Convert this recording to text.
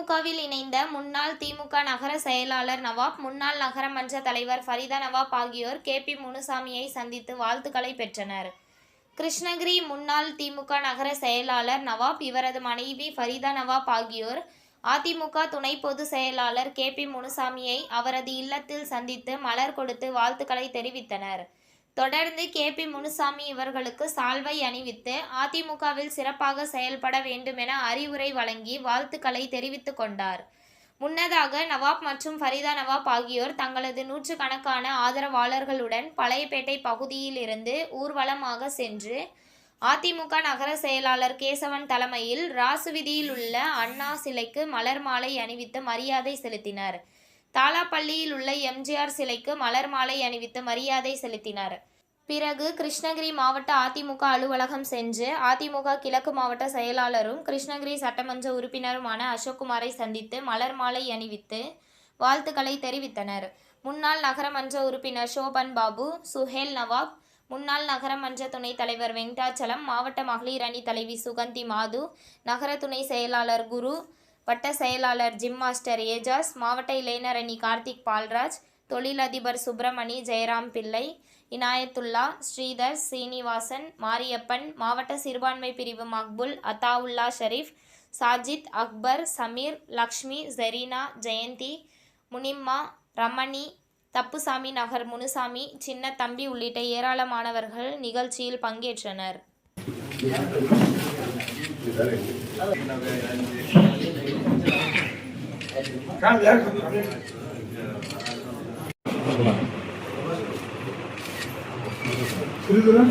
திமுகவில் இணைந்த முன்னாள் திமுக நகர செயலாளர் நவாப் முன்னாள் நகரமன்ற தலைவர் ஃபரிதா நவாப் ஆகியோர் கே. பி. முனுசாமியை சந்தித்து வாழ்த்துக்களை பெற்றனர். கிருஷ்ணகிரி முன்னாள் திமுக நகர செயலாளர் நவாப் இவரது மனைவி ஃபரிதா நவாப் ஆகியோர் அதிமுக துணை பொதுச் செயலாளர் கே. பி. முனுசாமியை அவரது இல்லத்தில் சந்தித்து மலர் கொடுத்து வாழ்த்துக்களை தெரிவித்தனர். தொடர்ந்து கே. பி. முனுசாமி இவர்களுக்கு சால்வை அணிவித்து அதிமுகவில் சிறப்பாக செயல்பட வேண்டுமென அறிவுரை வழங்கி வாழ்த்துக்களை தெரிவித்துக் கொண்டார். முன்னதாக நவாப் மற்றும் ஃபரிதா நவாப் ஆகியோர் தங்களது நூற்றுக்கணக்கான ஆதரவாளர்களுடன் பழையப்பேட்டை பகுதியில் இருந்து ஊர்வலமாக சென்று அதிமுக நகர செயலாளர் கேசவன் தலைமையில் ராசு வீதியில் உள்ள அண்ணா சிலைக்கு மலர் மாலை அணிவித்து மரியாதை செலுத்தினர். தாலாப்பள்ளியில் உள்ள எம்ஜிஆர் சிலைக்கு மலர் மாலை அணிவித்து மரியாதை செலுத்தினர். பிறகு கிருஷ்ணகிரி மாவட்ட அதிமுக அலுவலகம் சென்று அதிமுக கிழக்கு மாவட்ட செயலாளரும் கிருஷ்ணகிரி சட்டமன்ற உறுப்பினருமான அசோக்குமாரை சந்தித்து மலர் மாலை அணிவித்து வாழ்த்துக்களை தெரிவித்தனர். முன்னாள் நகரமன்ற உறுப்பினர் ஷோபன் பாபு சுஹேல் நவாப் முன்னாள் நகரமன்ற துணைத் தலைவர் வெங்கடாச்சலம் மாவட்ட மகளிர் அணி தலைவி சுகந்தி மாது நகர துணை செயலாளர் குரு வட்ட செயலாளர் ஜிம் மாஸ்டர் ஏஜாஸ் மாவட்ட இளைஞர் அணி கார்த்திக் பால்ராஜ் தொழிலதிபர் சுப்பிரமணி ஜெயராம் பிள்ளை இனாயத்துல்லா ஸ்ரீதர் சீனிவாசன் மாரியப்பன் மாவட்ட சிறுபான்மை பிரிவு மக்புல் அத்தாவுல்லா ஷரீஃப் சாஜித் அக்பர் சமீர் லக்ஷ்மி ஜெரீனா ஜெயந்தி முனிம்மா ரமணி தப்புசாமி நகர் முனுசாமி சின்ன தம்பி உள்ளிட்ட ஏராளமானவர்கள் நிகழ்ச்சியில் பங்கேற்றனர். 그리고는